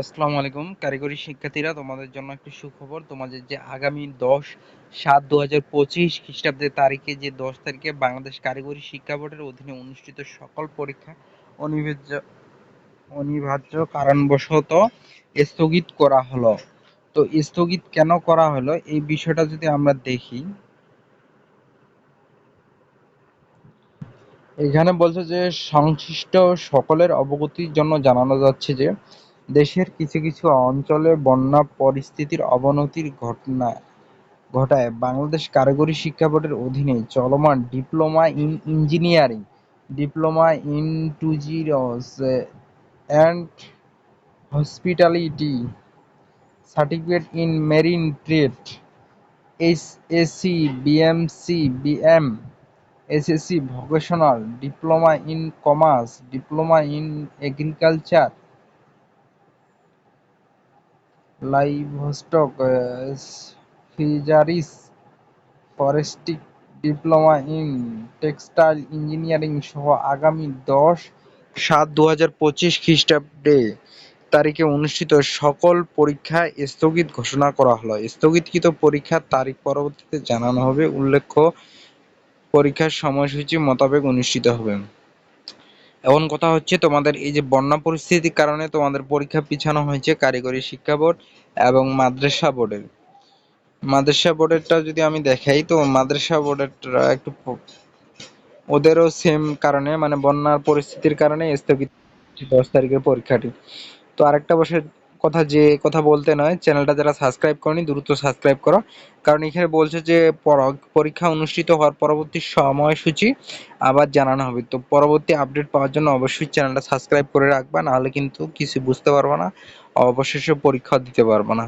আসসালামু আলাইকুম। কারিগরি শিক্ষার্থীরা, তোমাদের জন্য একটি সুখবর। তোমাদের যে আগামী দশ সাত দু হাজার পঁচিশ খ্রিস্টাব্দের তারিখে যে দশ তারিখে বাংলাদেশ কারিগরি শিক্ষা বোর্ডের অধীনে অনুষ্ঠিত সকল পরীক্ষা অনিবার্য অনিবার্য কারণবশত স্থগিত করা হলো। তো স্থগিত কেন করা হলো? এই বিষয়টা যদি আমরা দেখি। এখানে বলছে যে সংশ্লিষ্ট সকলের অবগতির জন্য জানানো যাচ্ছে যে দেশের কিছু কিছু অঞ্চলে বন্যা পরিস্থিতির অবনতির ঘটনা ঘটায়। বাংলাদেশ কারিগরি শিক্ষা বোর্ডের অধীনে চলমান diploma in engineering, diploma in tourism and hospitality, certificate in marine trade, S HSC BMC BM SSC vocational, diploma in commerce, diploma in agriculture livestock fisheries forestry diploma in textile engineering সহ আগামী দশ সাত দু হাজার পঁচিশ খ্রিস্টাব্দে তারিখে অনুষ্ঠিত সকল পরীক্ষা স্থগিত ঘোষণা করা হলো। স্থগিতকৃত পরীক্ষার তারিখ পরবর্তীতে জানানো হবে। উল্লেখ্য, পরীক্ষার সময়সূচি মোতাবেক অনুষ্ঠিত হবে। এখন কথা হচ্ছে, তোমাদের এই যে বন্যা পরিস্থিতির কারণে তোমাদের পরীক্ষা পিছানো হয়েছে কারিগরি শিক্ষা বোর্ড এবং মাদ্রাসা বোর্ডের। মাদ্রাসা বোর্ডেরটা যদি আমি দেখাই, তো মাদ্রাসা বোর্ডেরটা একটু ওদেরও সেম কারণে মানে বন্যার পরিস্থিতির কারণে স্থগিত দশ তারিখের পরীক্ষাটি। তো আরেকটা বছর কথা যে কথা বলতে নয় চ্যানেলটা যারা সাবস্ক্রাইব করনি, দ্রুত সাবস্ক্রাইব করো। কারণ এখানে বলছে যে পরীক্ষা অনুষ্ঠিত হওয়ার পরবর্তী সময়সূচি আবার জানানো হবে। তো পরবর্তী আপডেট পাওয়ার জন্য অবশ্যই চ্যানেলটা সাবস্ক্রাইব করে রাখবা, নাহলে কিন্তু কিছু বুঝতে পারব না, অবশেষে পরীক্ষা দিতে পারব না।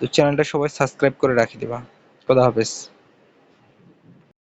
তো চ্যানেলটা সবাই সাবস্ক্রাইব করে রাখি দেবা। খোদা হাফেজ।